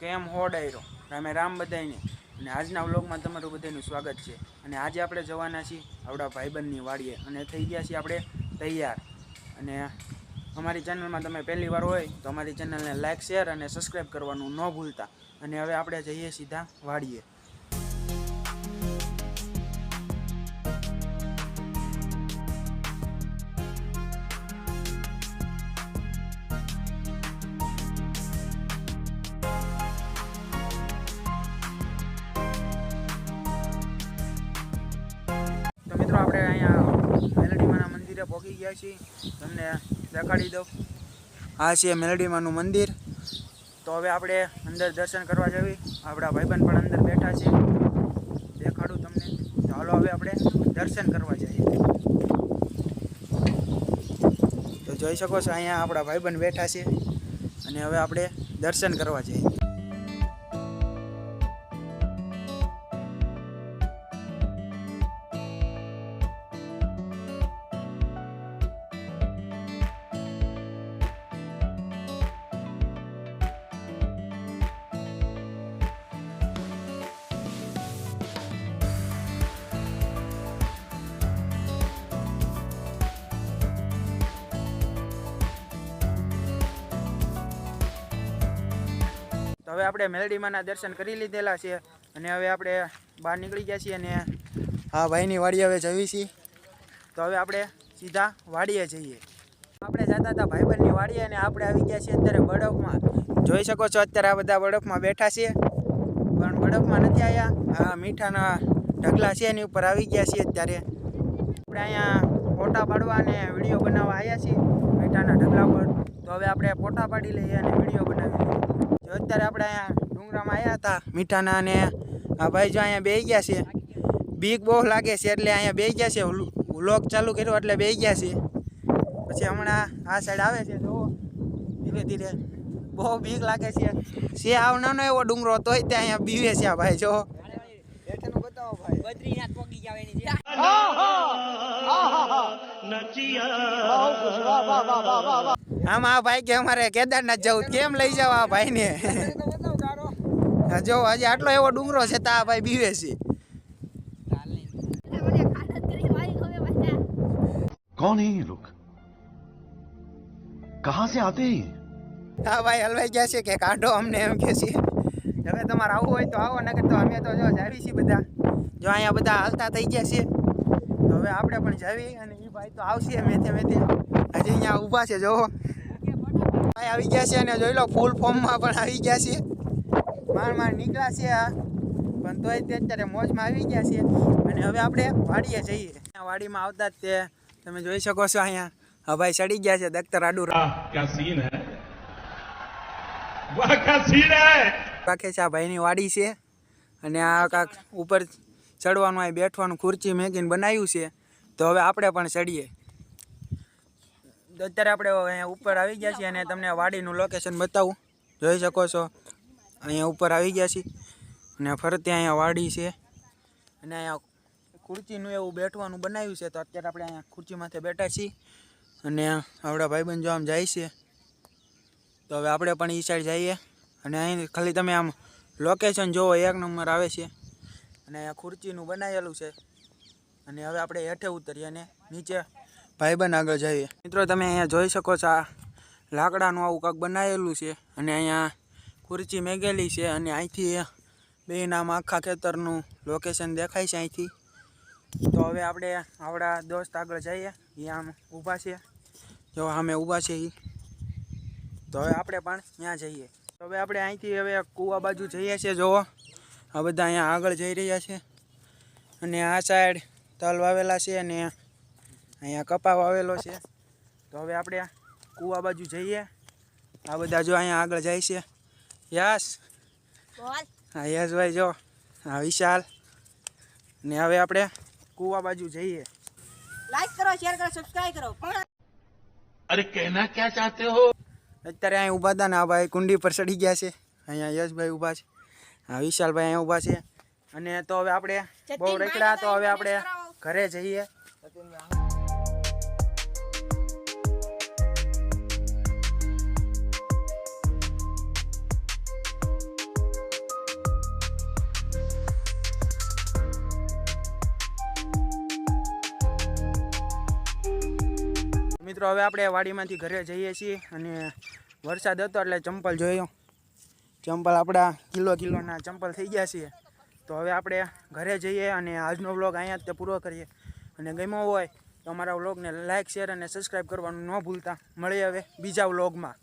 કેમ હો ડાયરો? રામે રામ બધાને અને આજના વ્લોગમાં તમારું બધાનું સ્વાગત છે. અને આજે આપણે જવાના છીએ આપણા ભાઈબંધની વાડીએ. અને થઈ ગયા છીએ આપણે તૈયાર. અને અમારી ચેનલમાં તમે પહેલી વાર હોય તો અમારી ચેનલને લાઇક શેર અને સબસ્ક્રાઈબ કરવાનું ન ભૂલતા. અને હવે આપણે જઈએ સીધા વાડીએ. ગયા છીએ. તમને દેખાડી દઉં. આ છે મેલડીમાનું મંદિર. તો હવે આપણે અંદર દર્શન કરવા જવી. આપણા ભાઈબંધ પણ અંદર બેઠા છે. દેખાડું તમને. હાલો હવે આપણે દર્શન કરવા જઈએ. તો જોઈ શકો છો, અહીંયા આપણા ભાઈબંધ બેઠા છે. અને હવે આપણે દર્શન કરવા જઈએ. હવે આપણે મેલડીમાના દર્શન કરી લીધેલા છે અને હવે આપણે બહાર નીકળી ગયા છીએ અને હા, ભાઈની વાડી હવે જવી છીએ તો હવે આપણે સીધા વાડીએ જઈએ. આપણે જતા હતા ભાઈબંધની વાડીએ અને આપણે આવી ગયા છીએ અત્યારે બળફમાં જોઈ શકો છો અત્યારે આ બધા બળફમાં બેઠા છીએ પણ બળફમાં નથી આવ્યા આ મીઠાના ઢગલા છે એની ઉપર આવી ગયા છીએ અત્યારે. આપણે અહીંયા ફોટા પાડવા અને વીડિયો બનાવવા આવ્યા છીએ મીઠાના ઢગલા પર તો હવે આપણે ફોટા પાડી લઈએ અને વીડિયો બનાવી લઈએ જો અત્યારે આપણે અહીંયા ડુંગરામાં આવ્યા હતા મીઠાના અને આ ભાઈ જો અહીંયા બેસી ગયા છે. બીક બહુ લાગે છે એટલે અહીંયા બેસી ગયા છે. વ્લોગ ચાલુ કર્યો એટલે બેસી ગયા છે. પછી હમણાં આ સાઈડ આવે છે જુઓ. ધીરે ધીરે. બહુ બીક લાગે છે. છે આવ નાનો એવો ડુંગરો તોય ત્યાં અહીંયા બીવે છે આ ભાઈ જો. બદ્રીનાથ પોગી જાવ એની જે આમ આ ભાઈ કે અમારે કેદારનાથ જવું કેમ લઈ જાવ આ ભાઈ ને જો હજી આટલો એવો ડુંગરો છે તા ભાઈ બીવે છે. કોણ હે લોક કહા સે આતે હા ભાઈ હલવાઈ ગયા છે કે કાઢો અમને એમ કે છે. હવે તમારે આવવું હોય તો આવો નકર તો અમે તો જો જાવી છીએ બધા. જો અહીંયા બધા હાલતા થઈ ગયા છે. હવે આપણે પણ જાવી અને એ ભાઈ તો આવશે મેથે મેથે. હજી અહીંયા ઊભા છે જો ભાઈ આવી ગયા છે અને જોઈ લો ફૂલ ફોર્મમાં પણ આવી ગયા છે. માર માર નીકળ્યા છે પણ તોય તે અત્યારે મોજમાં આવી ગયા છે. અને હવે આપણે વાડીએ જઈએ. વાડીમાં આવતા જ તે. તમે જોઈ શકો છો અહીંયા. ભાઈ ચડી ગયા છે દખ્તર આડુ. સીન હે? છે આ ભાઈની વાડી છે. અને આ કાક ઉપર ચડવાનું આ બેઠવાનું, ખુરચી મેગીને બનાવ્યું છે. તો હવે આપણે પણ ચડીએ. અત્યારે આપણે અહીંયા ઉપર આવી ગયા છીએ અને તમને વાડીનું લોકેશન બતાવું. જોઈ શકો છો. અહીંયા ઉપર આવી ગયા છીએ. અને ફરતે અહીંયા વાડી છે. અને અહીંયા ખુરચીનું એવું બેઠવાનું બનાવ્યું છે. તો અત્યારે આપણે અહીંયા ખુરચીમાંથી બેઠા છીએ. અને આપણા ભાઈબંધ જો આમ જાય છે. તો હવે આપણે પણ એ સાઈડ જઈએ. અને અહીં ખાલી તમે આમ લોકેશન જોવો, એક નંબર આવે છે. અને ખુરચીનું બનાવેલું છે. અને હવે આપણે હેઠે ઉતરીએ અને નીચે ભાઈબંધ આગળ જઈએ. મિત્રો, તમે અહીંયા જોઈ શકો છો આ લાકડાનું આવું કાંક બનાવેલું છે અને અહીંયા ખુરચી મેગેલી છે અને અહીંથી બે નામ આખા ખેતરનું લોકેશન દેખાય છે અહીંથી. તો હવે આપણે આપણા દોસ્ત આગળ જઈએ. એ આમ ઊભા છે. જો સામે ઊભા છે એ તો હવે આપણે પણ ત્યાં જઈએ. તો હવે આપણે અહીંથી હવે કૂવા બાજુ જઈએ છીએ જોવો આ બધા અહીંયા આગળ જઈ રહ્યા છે. અને આ સાઈડ તલ વાવેલા છે અને અહીંયા કપા વાવેલો છે. તો હવે આપણે કુવા બાજુ જઈએ. આ બધા જો અહીંયા આગળ જાય છે. યસ. હા યશભાઈ જો. હા વિશાલ. ને હવે આપણે કૂવા બાજુ જઈએ. અરે કહેના ક્યાં અત્યારે અહીંયા ઊભા હતા ને આ ભાઈ કુંડી પર ચડી ગયા છે. અહીંયા યશભાઈ ઊભા છે. હા વિશાલભાઈ અહીંયા ઊભા છે. અને તો હવે આપણે બહુ રેકડા તો હવે આપણે ઘરે જઈએ. મિત્રો હવે આપણે વાડીમાંથી ઘરે જઈએ છીએ અને વરસાદ હતો એટલે ચંપલ જોયો. ચંપલ આપણા કિલો કિલોના ચંપલ થઈ ગયા છે તો હવે આપણે ઘરે જઈએ અને આજનો વ્લોગ અહીંયા જ તે પૂરો કરીએ. અને ગમ્યો હોય તો અમારા વ્લોગને લાઇક શેર અને સબસ્ક્રાઈબ કરવાનું ન ભૂલતા. મળીએ હવે બીજા વ્લોગમાં.